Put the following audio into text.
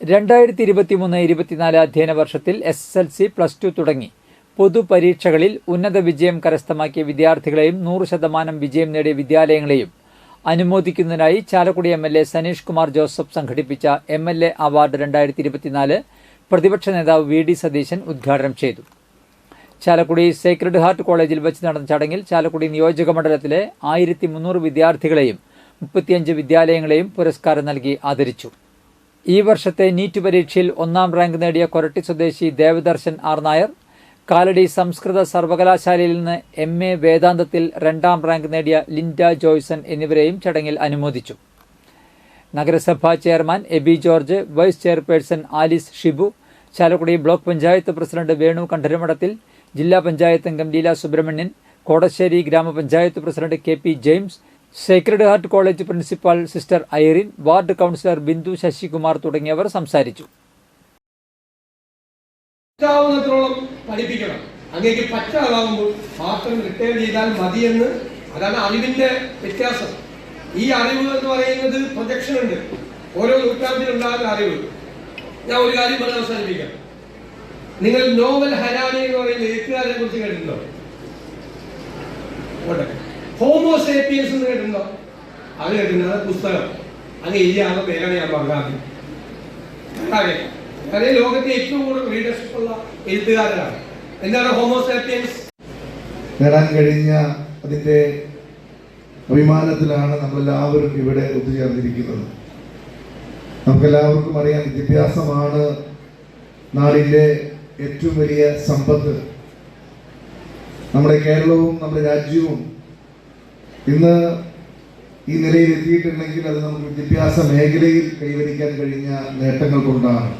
രണ്ടായിരത്തി ഇരുപത്തി മൂന്ന് ഇരുപത്തിനാല് അധ്യയന വർഷത്തിൽ S L C plus two തുടങ്ങി. പൊതുപരീക്ഷകളിൽ ഉന്നത വിജയം കരസ്ഥമാക്കിയ വിദ്യാർത്ഥികളെയും നൂറ് ശതമാനം വിജയം നേടിയ വിദ്യാലയങ്ങളെയും അനുമോദിക്കുന്നതിനായി Chalakudy M L A Saneesh Kumar Joseph സംഘടിപ്പിച്ച എം എൽ എ അവാർഡ് രണ്ടായിരത്തി ഇരുപത്തിനാല് പ്രതിപക്ഷ നേതാവ് വി ഡി സതീശൻ ഉദ്ഘാടനം ചെയ്തു. ചാലക്കുടി സേക്രഡ് ഹാർട്ട് കോളേജിൽ വെച്ച് നടന്ന ചടങ്ങിൽ ചാലക്കുടി നിയോജക മണ്ഡലത്തിലെ ആയിരത്തി മുന്നൂറ് വിദ്യാർത്ഥികളെയും മുപ്പത്തിയഞ്ച് വിദ്യാലയങ്ങളെയും പുരസ്കാരം നൽകി ആദരിച്ചു. ഈ വർഷത്തെ നീറ്റ് പരീക്ഷയിൽ ഒന്നാം റാങ്ക് നേടിയ കൊരട്ടി സ്വദേശി ദേവദർശൻ ആർ നായർ കാലടി സംസ്കൃത സർവകലാശാലയിൽ നിന്ന് എം എ വേദാന്തത്തിൽ രണ്ടാം റാങ്ക് നേടിയ ലിൻഡ ജോയ്സൺ എന്നിവരെയും ചടങ്ങിൽ അനുമോദിച്ചു. നഗരസഭാ chairman Eby George vice chairperson Alice Shibu Chalakudy block panchayat president Venu Kandaramadathil ജില്ലാ പഞ്ചായത്ത് അംഗം ലീല സുബ്രഹ്മണ്യൻ കോടശ്ശേരി ഗ്രാമപഞ്ചായത്ത് president K P James Sacred Heart College principal sister Irene ward councillor Bindu Sasikumar തുടങ്ങിയവർ സംസാരിച്ചു. പഠിപ്പിക്കണം. അങ്ങേക്ക് പറ്റാതാകുമ്പോൾ മാത്രം റിട്ടയർ ചെയ്താൽ മതിയെന്ന് അതാണ് അറിവിന്റെ വ്യത്യാസം. ഈ അറിവ് എന്ന് പറയുന്നത് പ്രൊജക്ഷൻ ഉണ്ട്. ഓരോ നൂറ്റാണ്ടിലുണ്ടാകുന്ന അറിവ് ഞാൻ ഒരു കാര്യം പറഞ്ഞ് അവസാനിപ്പിക്കാം. നിങ്ങൾ നോവൽ ഹരാനി എന്ന് പറയുന്ന ഹോമോസേപ്പിയൻസ് എന്ന് കേട്ടിട്ടുണ്ടോ അത് കേട്ടിട്ടുണ്ട് പുസ്തകം. അത് ഇല്ലാതെ പേരാണ് ഞാൻ പറഞ്ഞത്. അതേ ലോകത്തെ ഏറ്റവും കൂടുതൽ റീഡേഴ്സ് ഉള്ള എഴുത്തുകാരനാണ്. എന്താണ് ഹോമോസേപ്പിയൻസ് നേടാൻ കഴിഞ്ഞ അതിന്റെ അഭിമാനത്തിലാണ് നമ്മളെല്ലാവരും ഇവിടെ ഒത്തുചേർന്നിരിക്കുന്നത്. നമുക്കെല്ലാവർക്കും അറിയാം വിദ്യാഭ്യാസമാണ് നാടിന്റെ ഏറ്റവും വലിയ സമ്പത്ത്. നമ്മുടെ കേരളവും നമ്മുടെ രാജ്യവും ഇന്ന് ഈ നിലയിൽ എത്തിയിട്ടുണ്ടെങ്കിൽ അത് നമുക്ക് വിദ്യാഭ്യാസ മേഖലയിൽ കൈവരിക്കാൻ കഴിഞ്ഞ നേട്ടങ്ങൾ കൊണ്ടാണ്.